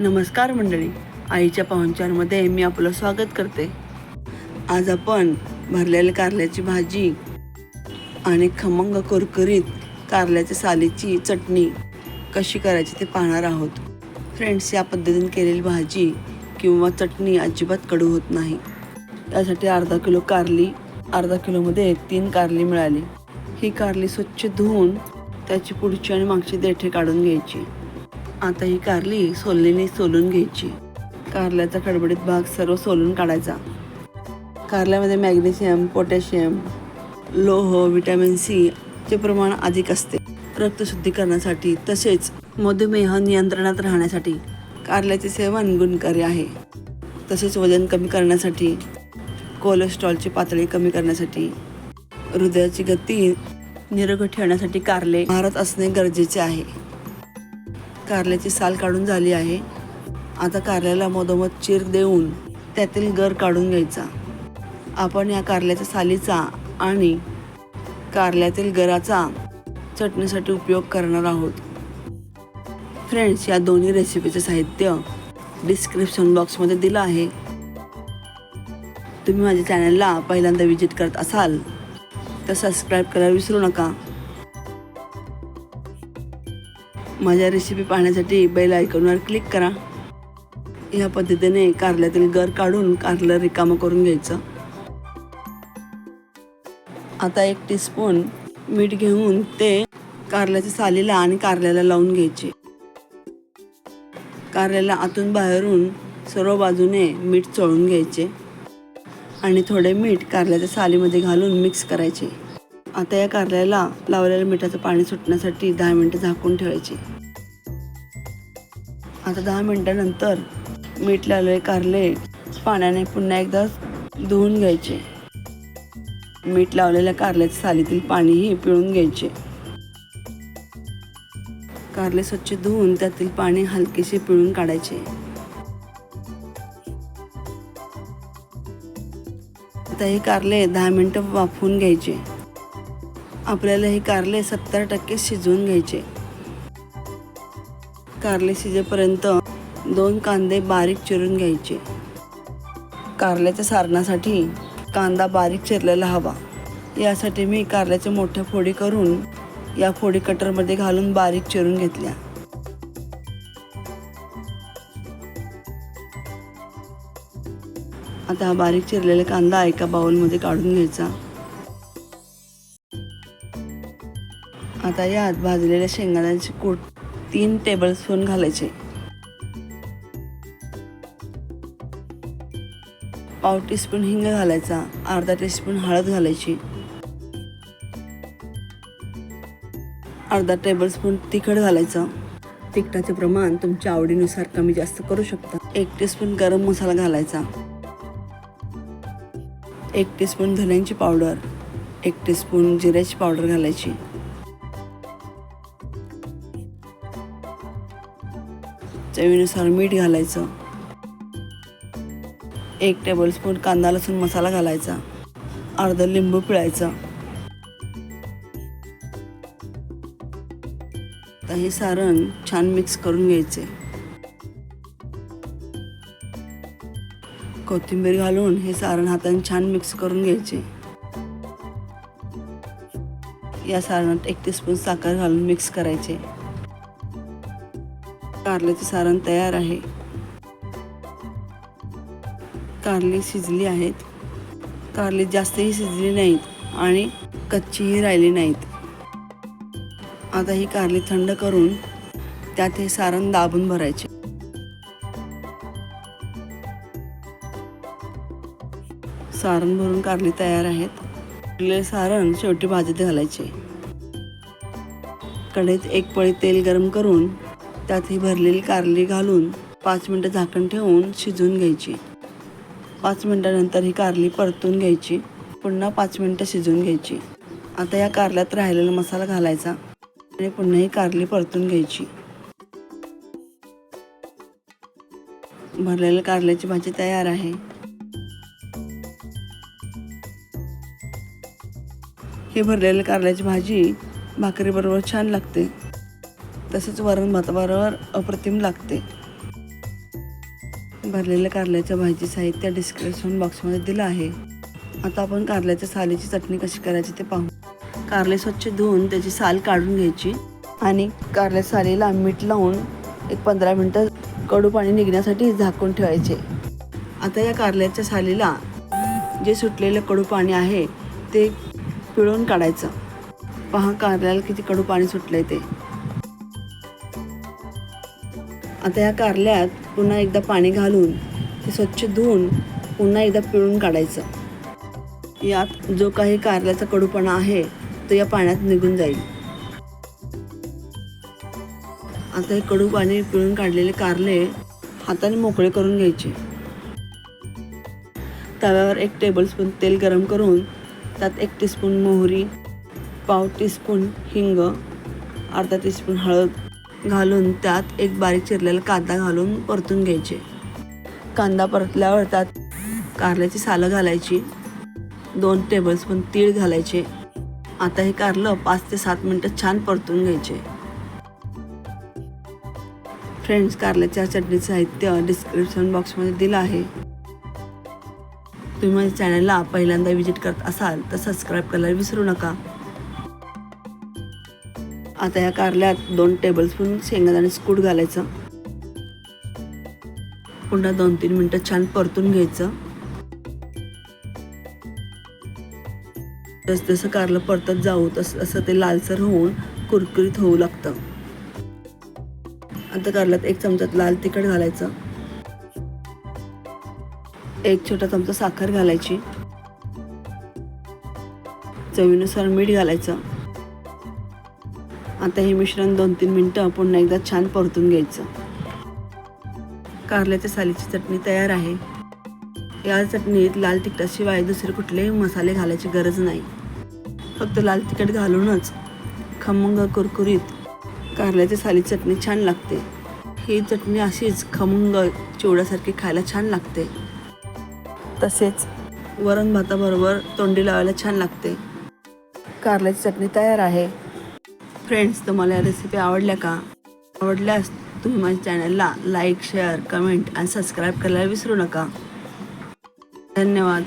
नमस्कार मंडळी. आईच्या पाहुणचारमध्ये मी आपलं स्वागत करते. आज आपण भरलेल्या कारल्याची भाजी आणि खमंग कुरकुरीत कारल्याच्या सालीची चटणी कशी करायची ते पाहणार आहोत. फ्रेंड्स या पद्धतीने केलेली भाजी किंवा चटणी अजिबात कडू होत नाही. त्यासाठी अर्धा किलो कारली अर्धा किलोमध्ये तीन कारली मिळाली. ही कारली स्वच्छ धुवून त्याची पुढची आणि मागची देठे काढून घ्यायची. आता ही कारली सोलणीने सोलून घ्यायची. कारल्याचा खडबडीत भाग सर्व सोलून काढायचा. कारल्यामध्ये मॅग्नेशियम पोटॅशियम लोह विटॅमिन सी चे प्रमाण अधिक असते. रक्तशुद्धीकरणासाठी तसेच मधुमेह नियंत्रणात राहण्यासाठी कारल्याचे सेवन गुणकारी आहे. तसेच वजन कमी करण्यासाठी कोलेस्ट्रॉलची पातळी कमी करण्यासाठी हृदयाची गती निरोगी ठेवण्यासाठी कारले भारत असणे गरजेचे आहे. कारल्याची साल काढून झाली आहे. आता कारल्याला मधोमध चिर देऊन त्यातील गर काढून घ्यायचा. आपण या कारल्याच्या सालीचा आणि कारल्यातील गराचा चटणीसाठी उपयोग करणार आहोत. फ्रेंड्स या दोन्ही रेसिपीचे साहित्य डिस्क्रिप्शन बॉक्समध्ये दिलं आहे. तुम्ही माझ्या चॅनलला पहिल्यांदा विजिट करत असाल तर सबस्क्राईब करायला विसरू नका. माझ्या रेसिपी पाहण्यासाठी बेल आयकॉनवर क्लिक करा. या पद्धतीने कारल्यातील गर काढून कारलं रिकामं करून घ्यायचं. आता एक टीस्पून मीठ घेऊन ते कारल्याच्या सालीला आणि कारल्याला लावून घ्यायचे. कारल्याला आतून बाहेरून सर्व बाजूने मीठ चोळून घ्यायचे. आणि थोडे मीठ कारल्याच्या सालीमध्ये घालून मिक्स करायचे. आता या कारल्याला लावलेल्या मिठाचं पाणी सुटण्यासाठी दहा मिनटं झाकून ठेवायचे. आता दहा मिनटानंतर मीठ लावलेले कारले पाण्याने पुन्हा एकदा धुवून घ्यायचे. मीठ लावलेल्या कारल्याच्या सालीतील पाणीही पिळून घ्यायचे. कारले स्वच्छ धुवून त्यातील पाणी हलकेसे पिळून काढायचे. आता हे कारले दहा मिनटं वाफवून घ्यायचे. आपल्याला हे कारले सत्तर टक्के शिजवून घ्यायचे. कारले शिजेपर्यंत दोन कांदे बारीक चिरून घ्यायचे. कारल्याच्या सारणासाठी कांदा बारीक चिरलेला हवा. यासाठी मी कारल्याच्या मोठ्या फोडी करून या फोडी कटरमध्ये घालून बारीक चिरून घेतल्या. आता हा बारीक चिरलेला कांदा एका बाउलमध्ये काढून घ्यायचा. आता यात भाजलेल्या शेंगदाण्याचे कूट तीन टेबलस्पून घालायचे. पाव टीस्पून हिंग घालायचा अर्धा टीस्पून हळद घालायची. अर्धा टेबलस्पून तिखट घालायचं. तिखटाचे प्रमाण तुमच्या आवडीनुसार कमी जास्त करू शकता. एक टीस्पून गरम मसाला घालायचा. एक टीस्पून धन्यांची पावडर एक टीस्पून जिऱ्याची पावडर घालायची. चवीनुसार मीठ घालायचं. एक टेबलस्पून कांदा लसूण मसाला घालायचा. अर्ध लिंबू पिळायचं. आता हे सारण छान मिक्स करून घ्यायचे. कोथिंबीर घालून हे सारण हाताने छान मिक्स करून घ्यायचे. या सारणात एक टीस्पून साखर घालून मिक्स करायचे. कारल्याचे सारण तयार आहे. कारली शिजली आहेत. कारली जास्तही शिजली नाहीत आणि कच्चीही राहिली नाहीत. आता ही कारली थंड करून त्यात हे सारण दाबून भरायचे. सारण भरून कारली तयार आहेत. सारण शेवटी भाजीत घालायचे. कढईत एक पळी तेल गरम करून त्यात ही भरलेली कारली घालून पाच मिनटं झाकण ठेवून शिजवून घ्यायची. पाच मिनटानंतर ही कारली परतून घ्यायची. पुन्हा पाच मिनटं शिजवून घ्यायची. आता या कारल्यात राहिलेला मसाला घालायचा आणि पुन्हा ही कारली परतून घ्यायची. भरलेल्या कारल्याची भाजी तयार आहे. ही भरलेली कारल्याची भाजी भाकरीबरोबर छान लागते. तसेच वरण भाताबरोबर अप्रतिम लागते. भरलेल्या कारल्याच्या भाजी साहित्य डिस्क्रिप्शन बॉक्समध्ये दिलं आहे. आता आपण कारल्याच्या सालीची चटणी कशी करायची ते पाहू. कारले स्वच्छ धुवून त्याची साल काढून घ्यायची आणि कारल्या सालीला मीठ लावून एक पंधरा मिनटं कडू पाणी निघण्यासाठी झाकून ठेवायचे. आता या कारल्याच्या सालीला जे सुटलेलं कडू पाणी आहे ते पिळून काढायचं. पहा कारल्याला किती कडू पाणी सुटलं आहे ते. आता या कारल्यात पुन्हा एकदा पाणी घालून ते स्वच्छ धुवून पुन्हा एकदा पिळून काढायचं. यात जो काही कारल्याचा कडूपणा आहे तो या पाण्यात निघून जाईल. आता हे कडू पाणी पिळून काढलेले कारले हाताने मोकळे करून घ्यायचे. तव्यावर एक टेबलस्पून तेल गरम करून त्यात एक टीस्पून मोहरी पाव टीस्पून हिंग अर्धा टीस्पून हळद घालून त्यात एक बारीक चिरलेला कांदा घालून परतून घ्यायचे. कांदा परतल्यावर त्यात कारल्याची सालं घालायची. दोन टेबलस्पून तीळ घालायचे. आता हे कारलं पाच ते सात मिनटं छान परतून घ्यायचे. फ्रेंड्स कारल्याच्या चटणीचं साहित्य डिस्क्रिप्शन बॉक्समध्ये दिलं आहे. तुम्ही माझ्या चॅनलला पहिल्यांदा विजिट करत असाल तर सबस्क्राईब करायला विसरू नका. आता या कारल्यात दोन टेबलस्पून शेंगदाण्याचं कूट घालायचं. पुन्हा दोन तीन मिनटं छान परतून घ्यायचं. जसं जसं कारलं परतत जाऊ तस तसं ते लालसर होऊन कुरकुरीत होऊ लागतं. आता कारल्यात एक चमचात लाल तिखट घालायचं. एक छोटा चमचा साखर घालायची. चवीनुसार मीठ घालायचं. आता हे मिश्रण दोन तीन मिनटं पुन्हा एकदा छान परतून घ्यायचं. कारल्याच्या सालीची चटणी तयार आहे. या चटणीत लाल तिखटाशिवाय दुसरे कुठलेही मसाले घालायची गरज नाही. फक्त लाल तिखट घालूनच खमंग कुरकुरीत कारल्याच्या साली चटणी छान लागते. ही चटणी अशीच खमंग चिवड्यासारखी खायला छान लागते. तसेच वरण भाताबरोबर तोंडी लावायला छान लागते. कारल्याची चटणी तयार आहे. फ्रेंड्स तुम्हाला या रेसिपी आवडल्या का? आवडल्यास तुम्ही माझ्या चॅनलला लाईक शेअर कमेंट आणि सबस्क्राईब करायला विसरू नका. धन्यवाद.